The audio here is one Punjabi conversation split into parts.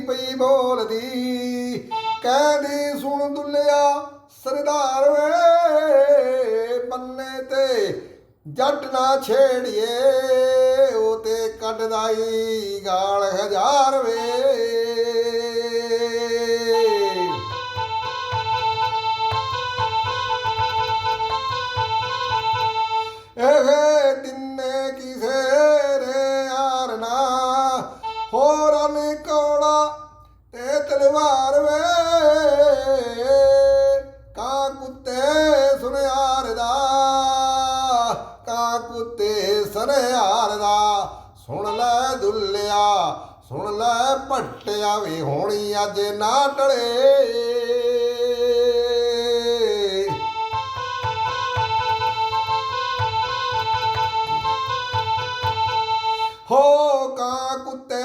ਪਈ ਬੋਲਦੀ। ਕਹਿੰਦੀ, ਸੁਣ ਦੁੱਲਿਆ, ਸਰਦਾਰ ਵੇ, ਬੰਨੇ ਤੇ ਜੱਟ ਨਾ ਛੇੜੀਏ, ਉਹ ਤੇ ਕੱਢਦਾ ਈ ਗਾਲ ਹਜ਼ਾਰ ਵੇ। ਕੌੜਾ ਤੇ ਤਲਵਾਰ ਵੇ। ਕਾਂ ਕੁੱਤੇ ਸੁਨਿਆਰ ਦਾ, ਕਾ ਕੁੱਤੇ ਸੁਨਿਆਰ ਦਾ। ਸੁਣ ਲੈ ਦੁੱਲਿਆ, ਸੁਣ ਲੈ ਭੱਟਿਆ ਵੀ ਹੋਣੀ ਅੱਜ ਨਾ ਟਲੇ। ਹੋ ਕਾਂ ਕੁੱਤੇ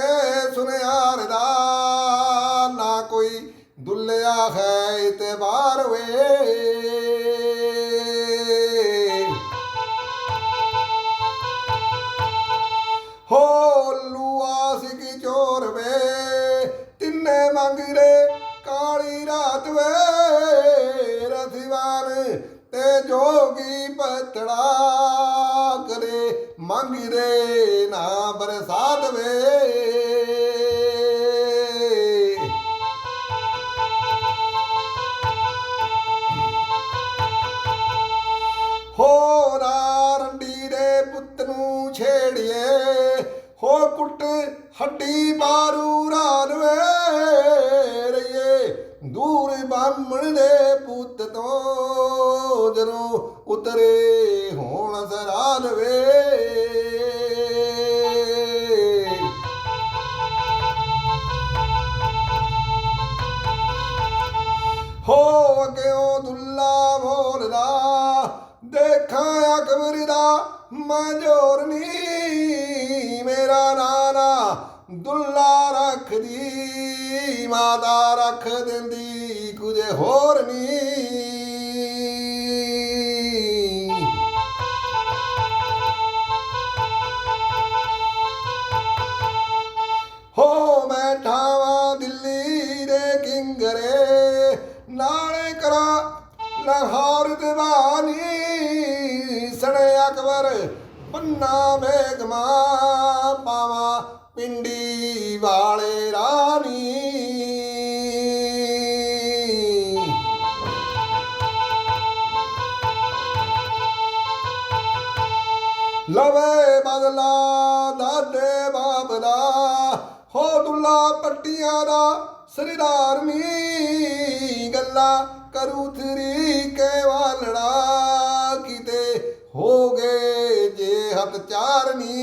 ਦੁੱਲਿਆ ਹੈ ਇਤਬਾਰ ਵੇ। ਹੋ ਲੂਆ ਸਿਕੀ ਚੋਰ ਵੇ, ਤਿੰਨੇ ਮੰਗਰੇ ਕਾਲੀ ਰਾਤ ਵੇ। ਰਥਿਵਾਨ ਤੇ ਜੋਗੀ ਪਤੜਾ ਕਰੇ ਮੰਗਰੇ ਨਾ ਬਰਸਾਤ ਵੇ। ਛੇੜੀਏ। ਹੋ ਕੁੱਟ ਹੱਡੀ ਬਾਰੂ ਰਾਨਵੇ ਰਈਏ ਦੂਰ ਬਾਹਮਣ ਦੇ ਪੁੱਤ ਤੋਂ ਜਦੋਂ ਉਤਰੇ ਹੋਣ ਸਰਾਲ ਵੇ। ਹੋ ਅਗਿਓ ਦੁੱਲਾ ਬੋਲਦਾ ਦਾ ਨੀ, ਮੇਰਾ ਨਾਨਾ ਦੁੱਲਾ ਰੱਖਦੀ, ਮਾਤਾ ਰੱਖ ਦਿੰਦੀ, ਕੁਝ ਹੋਰ ਨੀ। ਹੋ ਮੈਂ ਠਾਵਾਂ ਦਿੱਲੀ ਦੇ ਕਿੰਗਰੇ, ਨਾਲੇ ਕਰਾ ਲਾਹੌਰ ਦੀਵਾਨੀ। ਸਣੇ ਅਕਬਰ, ਪੰਨਾ ਮੇਗਮਾ ਪਾਵਾ ਪਿੰਡੀ ਵਾਲੇ ਰਾਨੀ ਲਵੇ ਬਦਲਾ ਦਾਦੇ ਬਾਬਲਾ ਹੋ ਦੁੱਲਾ ਪੱਟੀਆਂ ਦਾ ਸਰਦਾਰ ਗੱਲਾਂ ਕਰੂ ਤੇਰੀ ਕੇ ਕਿਤੇ। ਹੋ ਚਾਰਨੀ